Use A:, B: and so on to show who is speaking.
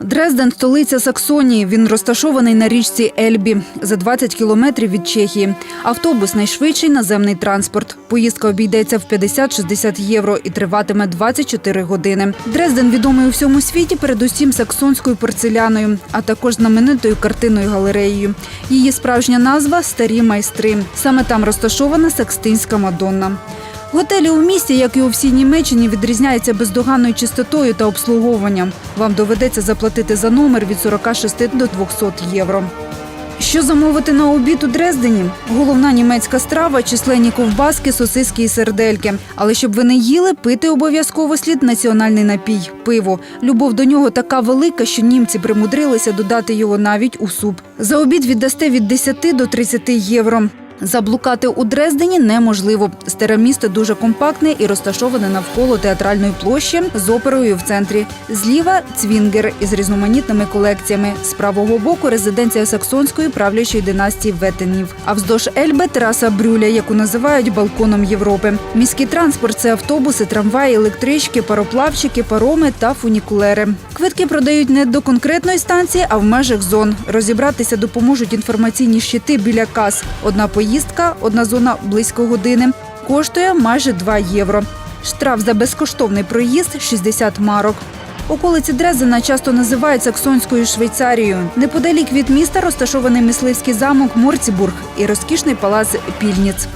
A: Дрезден столиця Саксонії. Він розташований на річці Ельбі за 20 кілометрів від Чехії. Автобус найшвидший наземний транспорт. Поїздка обійдеться в 50-60 євро і триватиме 24 години. Дрезден відомий у всьому світі, передусім саксонською порцеляною, а також знаменитою картиною галереєю. Її справжня назва старі майстри. Саме там розташована Секстинська Мадонна. Готелі у місті, як і у всій Німеччині, відрізняються бездоганною чистотою та обслуговуванням. Вам доведеться заплатити за номер від 46 до 200 євро. Що замовити на обід у Дрездені? Головна німецька страва численні ковбаски, сосиски і сердельки. Але щоб ви не їли, пити обов'язково слід національний напій пиво. Любов до нього така велика, що німці примудрилися додати його навіть у суп. За обід віддасте від 10 до 30 євро. Заблукати у Дрездені неможливо. Старе місто дуже компактне і розташоване навколо театральної площі з оперою в центрі. Зліва цвінгер із різноманітними колекціями. З правого боку резиденція саксонської правлячої династії Ветенів. А вздовж Ельби тераса Брюля, яку називають балконом Європи. Міський транспорт це автобуси, трамваї, електрички, пароплавчики, пароми та фунікулери. Квитки продають не до конкретної станції, а в межах зон. Розібратися допоможуть інформаційні щити біля кас. Одна поїздка, одна зона близько години. Коштує майже 2 євро. Штраф за безкоштовний проїзд 60 марок. Околиці Дрездена часто називають Саксонською Швейцарією. Неподалік від міста розташований мисливський замок Морцібург і розкішний палац Пільніц.